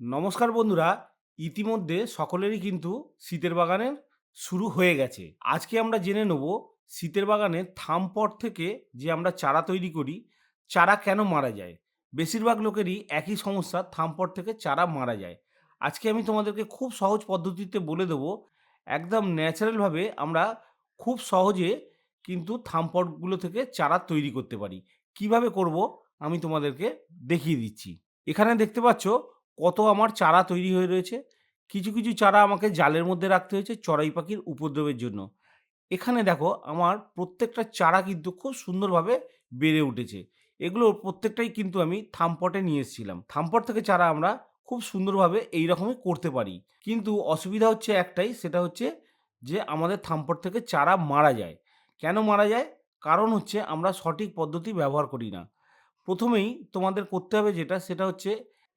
নমস্কার বন্ধুরা, ইতিমধ্যে সকলেরই কিন্তু শীতের বাগানের শুরু হয়ে গেছে। আজকে আমরা জেনে নেব শীতের বাগানে থামপট থেকে যে আমরা চারা তৈরি করি, চারা কেন মারা যায়? বেশিরভাগ লোকেরই একই সমস্যা থামপট থেকে চারা মারা যায়। আজকে আমি তোমাদেরকে খুব সহজ পদ্ধতিতে বলে দেবো, একদম ন্যাচারালভাবে আমরা খুব সহজে কিন্তু থামপটগুলো থেকে চারা তৈরি করতে পারি। কীভাবে করব? আমি তোমাদেরকে দেখিয়ে দিচ্ছি। এখানে দেখতে পাচ্ছ কত আমার চারা তৈরি হয়ে রয়েছে। কিছু কিছু চারা আমাকে জালের মধ্যে রাখতে হয়েছে চড়াই পাখির উপদ্রবের জন্য। এখানে দেখো আমার প্রত্যেকটা চারা কিন্তু খুব সুন্দরভাবে বেড়ে উঠেছে। এগুলো প্রত্যেকটাই কিন্তু আমি থামপটে নিয়ে এসেছিলাম। থামপট থেকে চারা আমরা খুব সুন্দরভাবে এই রকমই করতে পারি। কিন্তু অসুবিধা হচ্ছে একটাই, সেটা হচ্ছে যে আমাদের থামপট থেকে চারা মারা যায়। কেন মারা যায়? কারণ হচ্ছে আমরা সঠিক পদ্ধতি ব্যবহার করি না। প্রথমেই তোমাদের করতে হবে যেটা, সেটা হচ্ছে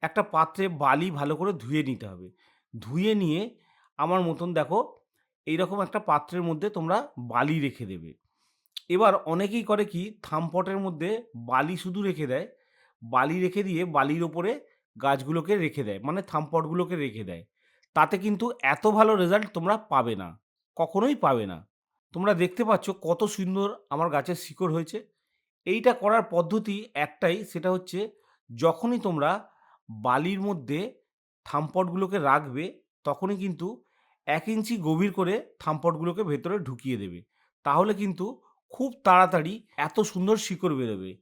একটা পাত্রে বালি ভালো করে ধুয়ে নিতে হবে। ধুয়ে নিয়ে আমার মতন দেখো এইরকম একটা পাত্রের মধ্যে তোমরা বালি রেখে দেবে। এবার অনেকেই করে কি থামপটের মধ্যে বালি শুধু রেখে দেয়। বালি রেখে দিয়ে বালির ওপরে গাছগুলোকে রেখে দেয় মানে থামপটগুলোকে রেখে দেয়। তাতে কিন্তু এত ভালো রেজাল্ট তোমরা পাবে না, কখনোই পাবে না। তোমরা দেখতে পাচ্ছ কত সুন্দর আমার গাছের শিকড় হয়েছে। এইটা করার পদ্ধতি একটাই, সেটা হচ্ছে যখনই তোমরা বালির মধ্যে থামপটগুলোকে রাখবে, তখনই কিন্তু এক ইঞ্চি গভীর করে থামপটগুলোকে ভেতরে ঢুকিয়ে দেবে। তাহলে কিন্তু খুব তাড়াতাড়ি এত সুন্দর শিকড় বেরোবে।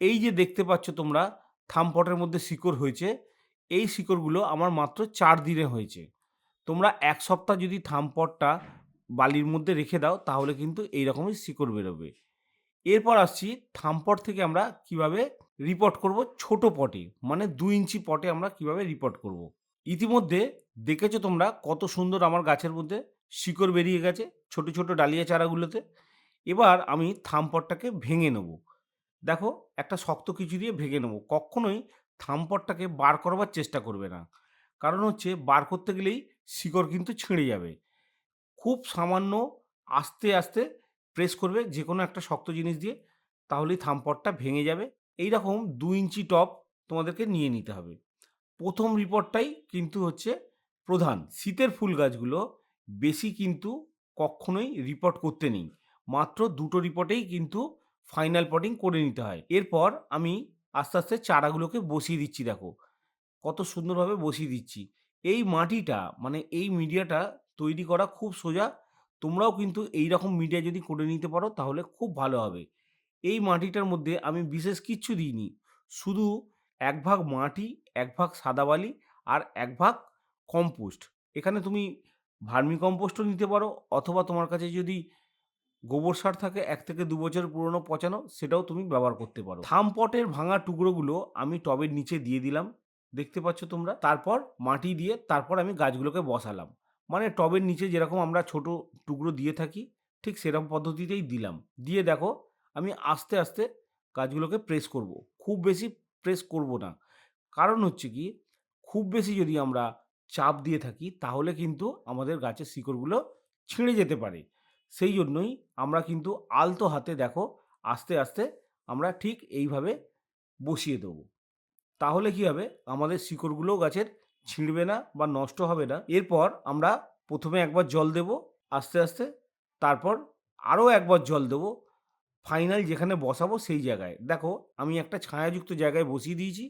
এই যে দেখতে পাচ্ছ তোমরা, থামপটের মধ্যে শিকড় হয়েছে, এই শিকড়গুলো আমার মাত্র চার দিনে হয়েছে। তোমরা এক সপ্তাহ যদি থামপটটা বালির মধ্যে রেখে দাও, তাহলে কিন্তু এই রকমই শিকড় বেরোবে। এরপর আসছি, থামপট থেকে আমরা কীভাবে রিপোর্ট করব ছোট পটে মানে দু ইঞ্চি পটে আমরা কীভাবে রিপোর্ট করব। ইতিমধ্যে দেখেছ তোমরা কত সুন্দর আমার গাছের মধ্যে শিকড় বেরিয়ে গেছে, ছোট ছোট ডালিয়া চারাগুলোতে। এবার আমি থামপটটাকে ভেঙে নেব। দেখো, একটা শক্ত কিছু দিয়ে ভেঙে নেব। কখনোই থামপটটাকে বার করবার চেষ্টা করবে না। কারণ হচ্ছে বার করতে গেলেই শিকড় কিন্তু ছিঁড়ে যাবে। খুব সামান্য আস্তে আস্তে প্রেস করবে যে কোনো একটা শক্ত জিনিস দিয়ে, তাহলেই থামপটটা ভেঙে যাবে। এই রকম দু ইঞ্চি টপ তোমাদেরকে নিয়ে নিতে হবে। প্রথম রিপোর্টটাই কিন্তু হচ্ছে প্রধান। শীতের ফুল গাছগুলো বেশি কিন্তু কখনোই রিপোর্ট করতে নেই। মাত্র দুটো রিপোর্টেই কিন্তু ফাইনাল পটিং করে নিতে হয়। এরপর আমি আস্তে আস্তে চারাগুলোকে বসিয়ে দিচ্ছি দেখো। কত সুন্দরভাবে বসিয়ে দিচ্ছি। এই মাটিটা মানে এই মিডিয়াটা তৈরি করা খুব সোজা। তোমরাও কিন্তু এই রকম মিডিয়া যদি করে নিতে পারো তাহলে খুব ভালো হবে। এই মাটিটার মধ্যে আমি বিশেষ কিচ্ছু দিইনি। শুধু এক ভাগ মাটি, এক ভাগ সাদা বালি আর এক ভাগ কম্পোস্ট। এখানে তুমি ভার্মি কম্পোস্টও নিতে পারো অথবা তোমার কাছে যদি গোবর সার থাকে এক থেকে দু বছর পুরনো পচানো সেটাও তুমি ব্যবহার করতে পারো। থামপটের ভাঙা টুকরোগুলো আমি টবের নিচে দিয়ে দিলাম, দেখতে পাচ্ছ তোমরা। তারপর মাটি দিয়ে তারপর আমি গাছগুলোকে বসালাম। মানে টবের নিচে যেরকম আমরা ছোট টুকরো দিয়ে থাকি, ঠিক সেরকম পদ্ধতিতেই দিলাম। দিয়ে দেখো আমি আস্তে আস্তে গাছগুলোকে প্রেস করব। খুব বেশি প্রেস করব না। কারণ হচ্ছে কি, খুব বেশি যদি আমরা চাপ দিয়ে থাকি, তাহলে কিন্তু আমাদের গাছের শিকড়গুলো ছিঁড়ে যেতে পারে। সেই জন্যই আমরা কিন্তু আলতো হাতে দেখো, আস্তে আস্তে আমরা ঠিক এইভাবে বসিয়ে দেবো। তাহলে কি হবে? আমাদের শিকড়গুলো গাছের ছিঁড়বে না বা নষ্ট হবে না। এরপর আমরা প্রথমে একবার জল দেব, আস্তে আস্তে। তারপর আরও একবার জল দেবো। ফাইনাল যেখানে বসাবো সেই জায়গায়। দেখো, আমি একটা ছায়াযুক্ত জায়গায় বসিয়ে দিয়েছি,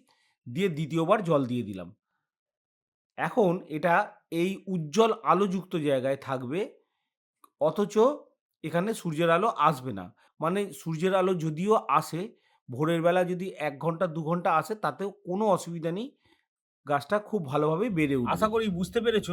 দিয়ে দ্বিতীয়বার জল দিয়ে দিলাম। এখন এটা এই উজ্জ্বল আলোযুক্ত জায়গায় থাকবে, অথচ এখানে সূর্যের আলো আসবে না। মানে সূর্যের আলো যদিও আসে, ভোরের বেলা যদি এক ঘণ্টা, দু ঘণ্টা আসে, তাতেও কোনো অসুবিধা নেই, গাছটা খুব ভালোভাবে বেড়ে উঠবে। আশা করি বুঝতে পেরেছ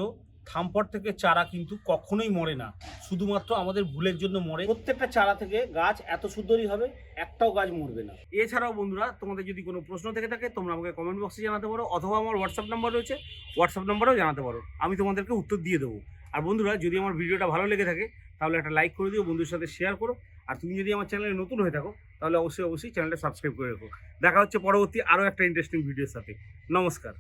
থামপট থেকে চারা কিন্তু কখনোই মরে না। শুধুমাত্র আমাদের ভুলের জন্য মরে। প্রত্যেকটা চারা থেকে গাছ এত সুন্দরই হবে, একটাও গাছ মরবে না। এছাড়াও বন্ধুরা, তোমাদের যদি কোনো প্রশ্ন থেকে থাকে, তোমরা আমাকে কমেন্ট বক্সে জানাতে পারো, অথবা আমার হোয়াটসঅ্যাপ নাম্বার রয়েছে হোয়াটসঅ্যাপ নাম্বারেও জানাতে পারো। আমি তোমাদেরকে উত্তর দিয়ে দেবো। আর বন্ধুরা, যদি আমার ভিডিওটা ভালো লেগে থাকে, তাহলে একটা লাইক করে দিও বন্ধুর সাথে শেয়ার করো। আর তুমি যদি আমার চ্যানেলে নতুন হয়ে থাকো, তাহলে অবশ্যই অবশ্যই চ্যানেলটা সাবস্ক্রাইব করে রাখো। দেখা হচ্ছে পরবর্তী আরও একটা ইন্টারেস্টিং ভিডিওর সাথে। নমস্কার।